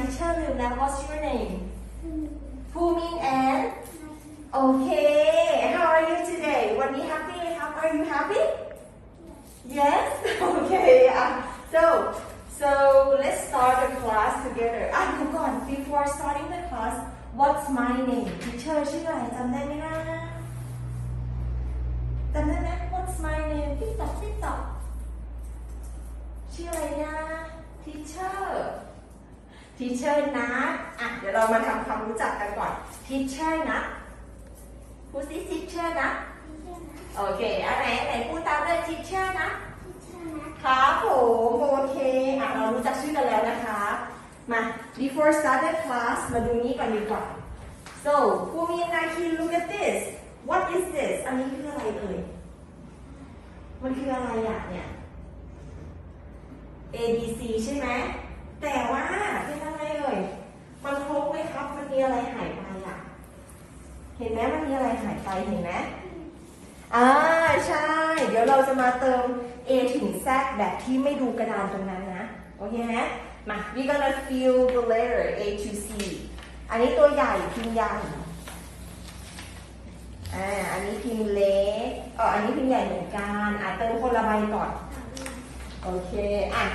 teacher ลืมแล้ว what's your name ภูมิน and โอเค how are you today วันนี้ happy ไหมครับ are you happy yes okay uh, so so let's start the class together อ่ะเดี๋ยวก่อน before starting the class what's my name teacher ชื่ออะไรจำได้ไหมนะจำได้ไหม what's my name ติ๊กต๊อกติ๊กต๊อก ชื่ออะไรนะ teacher teacher นะอะเดี๋ยวเรามาทำความรู้จักกันก่อน teacher นะพูดสิ teacher นะโอเคอันไหนไหนพูดตามเลย teacher นะครับผมโอเคอะเรารู้จักชื่อกันแล้วนะคะ มา before start the class มาดูนี้ก่อนดีกว่า so ภูมินาคี look at this what is this อันนี้คืออะไรเอ่ย มันคืออะไรอะเนี่ย A B C ใช่ไหมแต่ว่าเป็นอะไรเอ่ยมันครบไหมครับ มันมีอะไรหายไปอะ เห็นไหมมันมีอะไรหายไปเห็นไหมอ่าใช่ เดี๋ยวเราจะมาเติม A ถึง Z แบบที่ไม่ดูกระดานตรงนั้นนะ โอเคไหมมา we gonna fill the letter A to C อันนี้ตัวใหญ่พิมพ์ใหญ่อ่าอันนี้พิมพ์เล็กเอ๋ออันนี้พิมพ์ใหญ่เหมือนกันอะเติมคนละใบก่อน โอเคอะ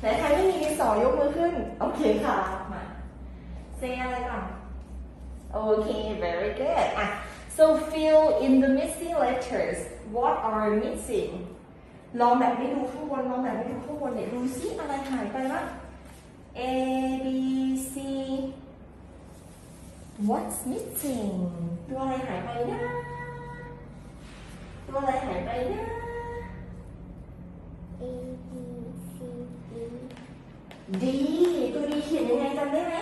ไหนใครไม่มีดินสอยกมือขึ้น โอเคค่ะ มาเซอะไรก่อนโอเค very good อะ so fill in the missing letters what are missing ลองแบบไม่ดูข้างบนลองแบบไม่ดูข้างบนเนี่ยดูซิอะไรหายไปบ้าง A B C what's missing ตัวอะไรหายไปนะ A B D ตัวดีเขียนยังไงจำได้ไหม